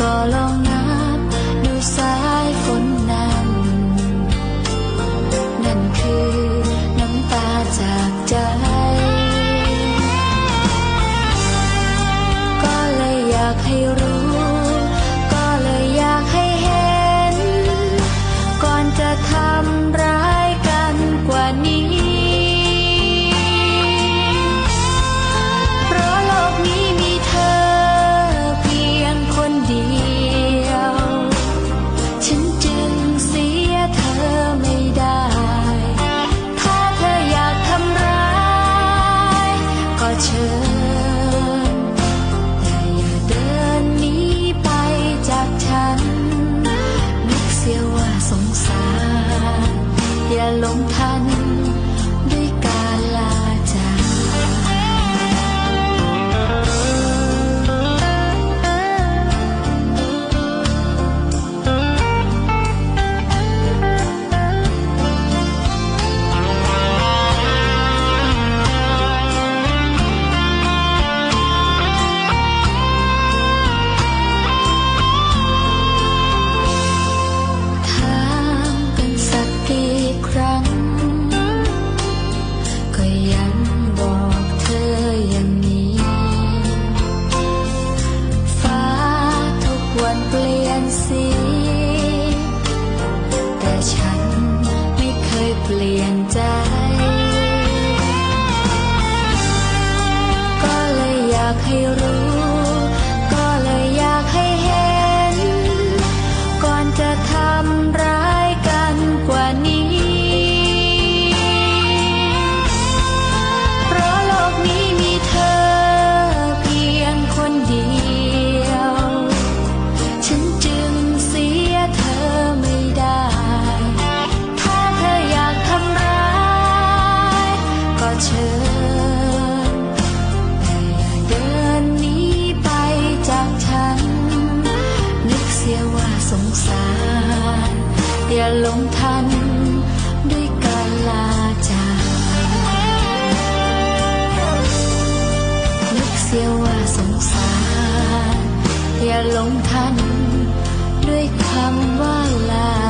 ก็ลองนับดูสายฝนนั้น นั่นคือน้ำตาจากใจ ก็เลยอยากให้ 前 ควรเปลี่ยนสี แต่ฉันไม่เคยเปลี่ยนใจ ก็เลยอยากให้รู้ องท่นด้วยการลาจากนึกเสียวสงสาร อย่าลงทันด้วยคำว่าลา